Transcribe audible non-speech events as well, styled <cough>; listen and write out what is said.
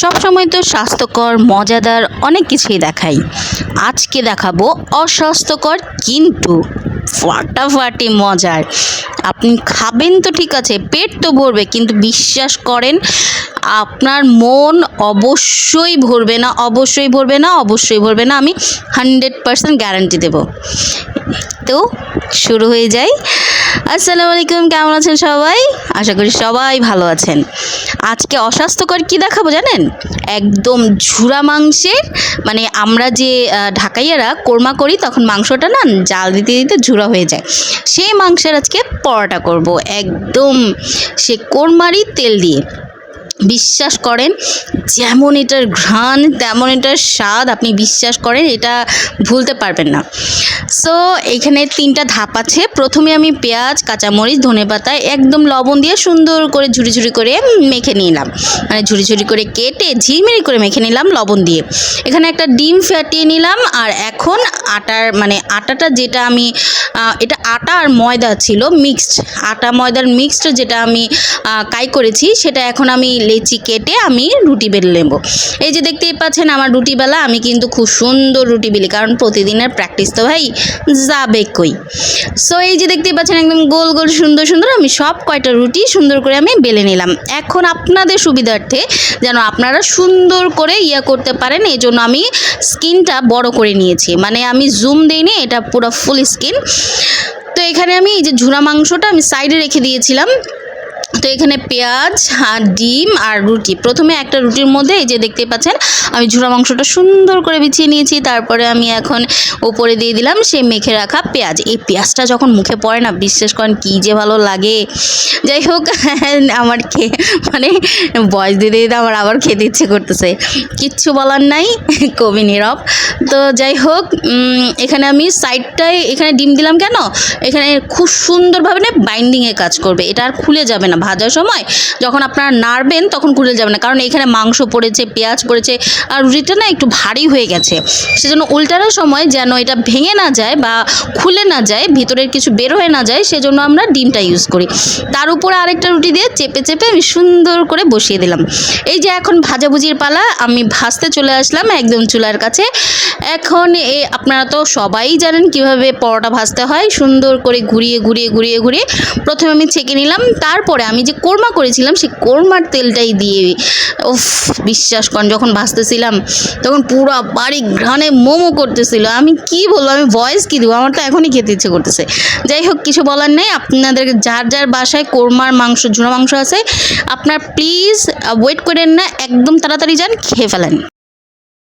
সবসময় তো স্বাস্থ্যকর, মজাদার অনেক কিছুই দেখাই। আজকে দেখাবো অস্বাস্থ্যকর কিন্তু ফাটাফাটি মজার। আপনি খাবেন তো ঠিক আছে, পেট তো ভরবে, কিন্তু বিশ্বাস করেন, আপনার মন অবশ্যই ভরবে না, অবশ্যই ভরবে না, অবশ্যই ভরবে না, আমি হান্ড্রেড পার্সেন্ট গ্যারান্টি দেবো। তো শুরু হয়ে যায়। আসসালামু আলাইকুম, কেমন আছেন সবাই? আশা করি সবাই ভালো আছেন। আজকে অস্বাস্থ্যকর কি দেখাবো জানেন? একদম ঝুরা মাংসের মানে আমরা যে ঢাকাইয়ারা কোরমা করি, তখন মাংসটা না জাল দিতে দিতে ঝুরা হয়ে যায়। সেই মাংসের আজকে পরোটা করব। একদম সে কোরমারই তেল দিয়ে। বিশ্বাস করেন, যেমন এটার ঘ্রাণ, তেমন এটার স্বাদ আপনি বিশ্বাস করেন, এটা ভুলতে পারবেন না। সো এখানে তিনটা ধাপ আছে। প্রথমে আমি পেঁয়াজ, কাঁচামরিচ ধনেপাতা একদম লবণ দিয়ে সুন্দর করে ঝুড়ি ঝুড়ি করে মেখে নিলাম। মানে ঝুড়ি ঝুড়ি করে কেটে ঝিরমিরি করে মেখে নিলাম লবণ দিয়ে। এখানে একটা ডিম ফাটিয়ে নিলাম আর এখন আটার মানে আটাটা যেটা আমি এটা আটা আর ময়দা ছিল, মিক্সড। আটা, ময়দার মিক্সড যেটা আমি কাই করেছি, সেটা এখন আমি লেচি কেটে আমি রুটি বেলে নেব। এই যে দেখতেই পাচ্ছেন আমার রুটি বেলা আমি কিন্তু খুব সুন্দর রুটি বেলি, কারণ প্রতিদিনের প্র্যাকটিস তো ভাই যাবে কই। সো এই যে দেখতেই পাচ্ছেন একদম গোল গোল সুন্দর সুন্দর আমি সব কয়টা রুটি সুন্দর করে আমি বেলে নিলাম। এখন আপনাদের সুবিধার্থে যেন আপনারা সুন্দর করে ইয়া করতে পারেন, এই জন্য আমি স্কিনটা বড় করে নিয়েছি। মানে আমি জুম দিইনি, এটা পুরো ফুল স্কিন তো এখানে আমি এই যে ঝুরা মাংসটা আমি সাইডে রেখে দিয়েছিলাম। তো এখানে পেঁয়াজ আর ডিম আর রুটি। প্রথমে একটা রুটির মধ্যে এই যে দেখতে পাচ্ছেন, আমি ঝুরা মাংসটা সুন্দর করে বিছিয়ে নিয়েছি, তারপরে আমি এখন ওপরে দিয়ে দিলাম সেই মেখে রাখা পেঁয়াজ। এই পেঁয়াজটা যখন মুখে পড়ে না, বিশ্বাস করেন কী যে ভালো লাগে। যাই হোক, <laughs> আমার খেয়ে মানে বয়স দিতে দিতে আমার আবার খেতে ইচ্ছে করতেছে। কিচ্ছু বলার নাই, <laughs> কবি নীরব। তো যাই হোক এখানে আমি সাইডটায়, এখানে ডিম দিলাম কেন? এখানে খুব সুন্দরভাবে না বাইন্ডিংয়ে কাজ করবে। এটা আর খুলে যাবে না ভাজার সময় যখন আপনারা নাড়বেন তখন খুলে যাবে না। কারণ এখানে মাংস পড়েছে, পেঁয়াজ পড়েছে আর রুটিটা না একটু ভারী হয়ে গেছে। সেজন্য উল্টানোর সময় যেন এটা ভেঙে না যায় বা খুলে না যায়, ভিতরের কিছু বের হয়ে না যায়, সেজন্য আমরা ডিমটা ইউজ করি। তার উপরে আরেকটা রুটি দিয়ে চেপে চেপে আমি সুন্দর করে বসিয়ে দিলাম। এই যে এখন ভাজাভুজির পালা, আমি ভাজতে চলে আসলাম একদম চুলার কাছে। এখন এ, আপনারা তো সবাই জানেন কীভাবে পরোটা ভাজতে হয়। সুন্দর করে ঘুরিয়ে ঘুরিয়ে ঘুরিয়ে ঘুরিয়ে প্রথমে আমি ছেঁকে নিলাম, তারপরে আমি যে কোরমা করেছিলাম, সেই কোরমার তেলটাই দিয়ে, উফ, বিশ্বাস করেন, যখন ভাজতেছিলাম তখন পুরো বাড়ি ঘ্রাণে মোমো করতেছিল। আমি কি বলব, আমি ভয়েস কি দেবো? আমার তো এখনই খেতে ইচ্ছে করতেছে। যাই হোক, কিছু বলার নেই। আপনাদেরকে যার যার বাসায় কোরমার মাংস, ঝুড়ো মাংস আছে, আপনার প্লিজ ওয়েট করেন না, একদম তাড়াতাড়ি যান, খেয়ে ফেলেন।